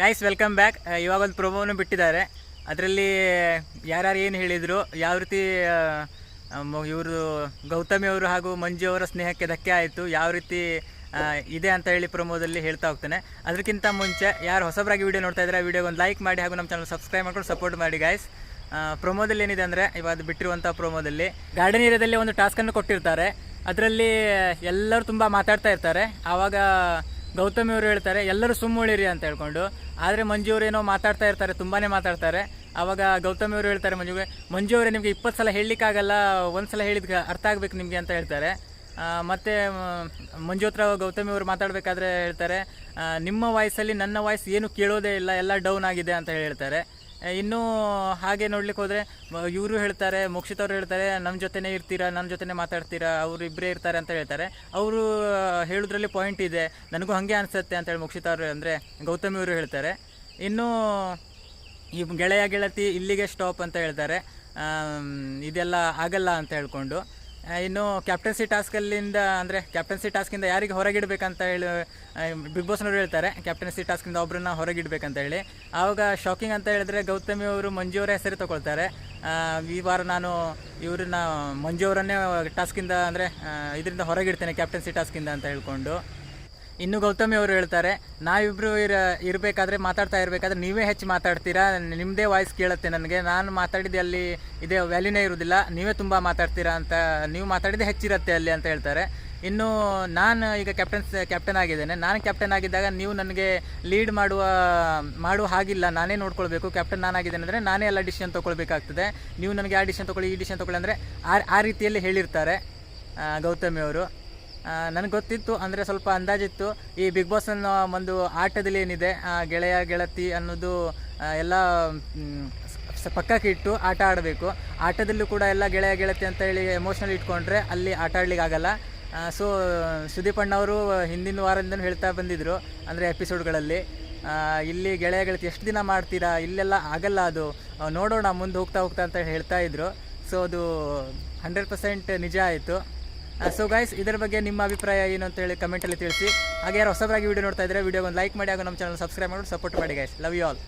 Guys welcome back ಇವಾಗ ಒಂದು ಪ್ರೊಮೋನು ಬಿಟ್ಟಿದ್ದಾರೆ. ಅದರಲ್ಲಿ ಯಾರ್ಯಾರು ಏನು ಹೇಳಿದರು, ಯಾವ ರೀತಿ ಇವರು ಗೌತಮಿ ಅವರು ಹಾಗೂ ಮಂಜು ಅವರ ಸ್ನೇಹಕ್ಕೆ ಧಕ್ಕೆ ಆಯಿತು, ಯಾವ ರೀತಿ ಇದೆ ಅಂತ ಹೇಳಿ ಪ್ರೊಮೋದಲ್ಲಿ ಹೇಳ್ತಾ ಹೋಗ್ತಾನೆ. ಅದಕ್ಕಿಂತ ಮುಂಚೆ ಯಾರು ಹೊಸಬರಾಗಿ ವೀಡಿಯೋ ನೋಡ್ತಾ ಇದ್ದಾರೆ ವೀಡಿಯೋಗೆ ಒಂದು ಲೈಕ್ ಮಾಡಿ ಹಾಗೂ ನಮ್ಮ ಚಾನಲ್ ಸಬ್ಸ್ಕ್ರೈಬ್ ಮಾಡ್ಕೊಂಡು ಸಪೋರ್ಟ್ ಮಾಡಿ ಗಾಯ್ಸ್ ಪ್ರೊಮೋದಲ್ಲಿ ಏನಿದೆ ಅಂದರೆ, ಇವಾಗ ಬಿಟ್ಟಿರುವಂಥ ಪ್ರೊಮೋದಲ್ಲಿ ಗಾರ್ಡನ್ ಏರಿಯಾದಲ್ಲಿ ಒಂದು ಟಾಸ್ಕನ್ನು ಕೊಟ್ಟಿರ್ತಾರೆ. ಅದರಲ್ಲಿ ಎಲ್ಲರೂ ತುಂಬ ಮಾತಾಡ್ತಾ ಇರ್ತಾರೆ. ಆವಾಗ ಗೌತಮಿ ಅವರು ಹೇಳ್ತಾರೆ ಎಲ್ಲರೂ ಸುಮ್ಮುಳಿರಿ ಅಂತ ಹೇಳ್ಕೊಂಡು ಆದರೆ ಮಂಜು ಅವರು ಏನೋ ಮಾತಾಡ್ತಾ ಇರ್ತಾರೆ ತುಂಬಾ ಮಾತಾಡ್ತಾರೆ. ಆವಾಗ ಗೌತಮಿ ಅವರು ಹೇಳ್ತಾರೆ ಮಂಜುಗೆ ಮಂಜು ಅವರೇ ನಿಮಗೆ ಇಪ್ಪತ್ತು ಸಲ ಹೇಳಲಿಕ್ಕಾಗಲ್ಲ ಒಂದು ಸಲ ಹೇಳಿದ ಅರ್ಥ ಆಗಬೇಕು ನಿಮಗೆ ಅಂತ ಹೇಳ್ತಾರೆ. ಮತ್ತು ಮತ್ತೆ ಮ್, ಮಂಜು ಹತ್ರ ಗೌತಮಿ ಅವರು ಮಾತಾಡಬೇಕಾದ್ರೆ ಹೇಳ್ತಾರೆ ನಿಮ್ಮ ವಾಯ್ಸಲ್ಲಿ ನನ್ನ ವಾಯ್ಸ್ ಏನು ಕೇಳೋದೇ ಇಲ್ಲ ಎಲ್ಲ ಡೌನ್ ಆಗಿದೆ ಅಂತ ಹೇಳ್ತಾರೆ. ಇನ್ನು ಹಾಗೆ ನೋಡ್ಲಿಕ್ಕೆ ಹೋದರೆ ಇವರು ಹೇಳ್ತಾರೆ ಮೋಕ್ಷಿತವ್ರು ಹೇಳ್ತಾರೆ ನಮ್ಮ ಜೊತೆನೇ ಇರ್ತೀರಾ ನನ್ನ ಜೊತೆನೇ ಮಾತಾಡ್ತೀರಾ, ಅವರು ಇಬ್ಬರೇ ಇರ್ತಾರೆ ಅಂತ ಹೇಳ್ತಾರೆ. ಅವರು ಹೇಳೋದ್ರಲ್ಲಿ ಪಾಯಿಂಟ್ ಇದೆ. ನನಗೂ ಹಾಗೆ ಅನಿಸುತ್ತೆ ಅಂತ ಹೇಳಿ ಮೋಕ್ಷಿತ್ ಅವರು ಅಂದರೆ ಗೌತಮಿ ಅವರು ಹೇಳ್ತಾರೆ. ಇನ್ನು ಈ ಗೆಳೆಯ ಗೆಳತಿ ಇಲ್ಲಿಗೆ ಸ್ಟಾಪ್ ಅಂತ ಹೇಳ್ತಾರೆ. ಇದೆಲ್ಲ ಆಗಲ್ಲ ಅಂತ ಹೇಳ್ಕೊಂಡು. ಇನ್ನು ಕ್ಯಾಪ್ಟನ್ಸಿ ಟಾಸ್ಕಲ್ಲಿಂದ ಅಂದರೆ ಕ್ಯಾಪ್ಟನ್ಸಿ ಟಾಸ್ಕಿಂದ ಯಾರಿಗೆ ಹೊರಗಿಡಬೇಕಂತ ಹೇಳಿ ಬಿಗ್ ಬಾಸ್ನವರು ಹೇಳ್ತಾರೆ. ಕ್ಯಾಪ್ಟನ್ಸಿ ಟಾಸ್ಕಿಂದ ಒಬ್ಬರನ್ನ ಹೊರಗಿಡಬೇಕಂತ ಹೇಳಿ. ಆವಾಗ ಶಾಕಿಂಗ್ ಅಂತ ಹೇಳಿದ್ರೆ ಗೌತಮಿ ಅವರು ಮಂಜು ಅವರ ಹೆಸರು ತಗೊಳ್ತಾರೆ. ಈ ವಾರ ನಾನು ಇವ್ರನ್ನ ಮಂಜು ಅವರನ್ನೇ ಟಾಸ್ಕಿಂದ ಅಂದರೆ ಇದರಿಂದ ಹೊರಗಿಡ್ತೇನೆ ಕ್ಯಾಪ್ಟನ್ಸಿ ಟಾಸ್ಕಿಂದ ಅಂತ ಹೇಳ್ಕೊಂಡು. ಇನ್ನು ಗೌತಮಿ ಅವರು ಹೇಳ್ತಾರೆ, ನಾವಿಬ್ರು ಇರ, ಇರಬೇಕಾದ್ರೆ ಮಾತಾಡ್ತಾ ಇರಬೇಕಾದ್ರೆ ನೀವೇ ಹೆಚ್ಚು ಮಾತಾಡ್ತೀರಾ? ನಿಮ್ಮದೇ ವಾಯ್ಸ್ ಕೇಳುತ್ತೆ ನನಗೆ. ನಾನು ಮಾತಾಡಿದ್ದು ಅಲ್ಲಿ ಇದೇ ವ್ಯಾಲ್ಯೂನೇ ಇರೋದಿಲ್ಲ ನೀವೇ ತುಂಬ ಮಾತಾಡ್ತೀರಾ ಅಂತ, ನೀವು ಮಾತಾಡಿದ್ದು ಹೆಚ್ಚಿರುತ್ತೆ ಅಲ್ಲಿ ಅಂತ ಹೇಳ್ತಾರೆ. ಇನ್ನು ನಾನು ಈಗ ಕ್ಯಾಪ್ಟನ್ಸ್ ಕ್ಯಾಪ್ಟನ್ ಆಗಿದ್ದೇನೆ. ನಾನು ಕ್ಯಾಪ್ಟನ್ ಆಗಿದ್ದಾಗ ನೀವು ನನಗೆ ಲೀಡ್ ಮಾಡುವ ಮಾಡುವ ಹಾಗಿಲ್ಲ. ನಾನೇ ನೋಡ್ಕೊಳ್ಬೇಕು. ಕ್ಯಾಪ್ಟನ್ ನಾನಾಗಿದ್ದೇನೆ ಅಂದರೆ ನಾನೇ ಎಲ್ಲ ಡಿಸಿಷನ್ ತೊಗೊಳ್ಬೇಕಾಗ್ತದೆ. ನೀವು ನನಗೆ ಆ ಡಿಸಿಷನ್ ತೊಗೊಳ್ಳಿ, ಈ ಡಿಸಿಷನ್ ತೊಗೊಳ್ಳಿ ಅಂದರೆ ಆ ಆ ರೀತಿಯಲ್ಲಿ ಹೇಳಿರ್ತಾರೆ ಗೌತಮಿ ಅವರು. ನನಗೆ ಗೊತ್ತಿತ್ತು, ಅಂದರೆ ಸ್ವಲ್ಪ ಅಂದಾಜಿತ್ತು. ಈ ಬಿಗ್ ಬಾಸ್ ಅನ್ನೋ ಒಂದು ಆಟದಲ್ಲಿ ಏನಿದೆ ಗೆಳೆಯ, ಗೆಳತಿ ಅನ್ನೋದು ಎಲ್ಲ ಪಕ್ಕಕ್ಕೆ ಇಟ್ಟು ಆಟ ಆಡಬೇಕು. ಆಟದಲ್ಲೂ ಕೂಡ ಎಲ್ಲ ಗೆಳೆಯ, ಗೆಳತಿ ಅಂತ ಹೇಳಿ ಎಮೋಷ್ನಲ್ ಇಟ್ಕೊಂಡ್ರೆ ಅಲ್ಲಿ ಆಟ ಆಡ್ಲಿಕ್ಕೆ ಆಗಲ್ಲ. ಸೊ ಸುದೀಪ್ ಅಣ್ಣವರು ಹಿಂದಿನ ವಾರದಿಂದನೂ ಹೇಳ್ತಾ ಬಂದಿದ್ರು, ಅಂದರೆ ಎಪಿಸೋಡ್ಗಳಲ್ಲಿ ಇಲ್ಲಿ ಗೆಳೆಯ, ಗೆಳತಿ ಎಷ್ಟು ದಿನ ಮಾಡ್ತೀರಾ, ಇಲ್ಲೆಲ್ಲ ಆಗಲ್ಲ ಅದು ನೋಡೋಣ, ಮುಂದೆ ಹೋಗ್ತಾ ಹೋಗ್ತಾ ಅಂತ ಹೇಳ್ತಾ ಇದ್ರು. ಸೊ ಅದು ಹಂಡ್ರೆಡ್ ಪರ್ಸೆಂಟ್ ನಿಜ ಆಯಿತು. ಸೊ ಗೈಸ್ ಇದರ ಬಗ್ಗೆ ನಿಮ್ಮ ಅಭಿಪ್ರಾಯ ಏನು ಅಂತ ಹೇಳಿ ಕಮೆಂಟಲ್ಲಿ ತಿಳಿಸಿ. ಹಾಗೆ ಯಾರು ಹೊಸಬರಾಗಿ ವಿಡಿಯೋ ನೋಡ್ತಾ ಇದ್ದರೆ ವಿಡಿಯೋಗೆ ಒಂದು ಲೈಕ್ ಮಾಡಿ ಹಾಗೂ ನಮ್ಮ ಚಾನಲ್ ಸಬ್ಸ್ಕ್ರೈಬ್ ಮಾಡಿ ಸಪೋರ್ಟ್ ಮಾಡಿ ಗೈಸ್ ಲವ್ ಯು ಆಲ್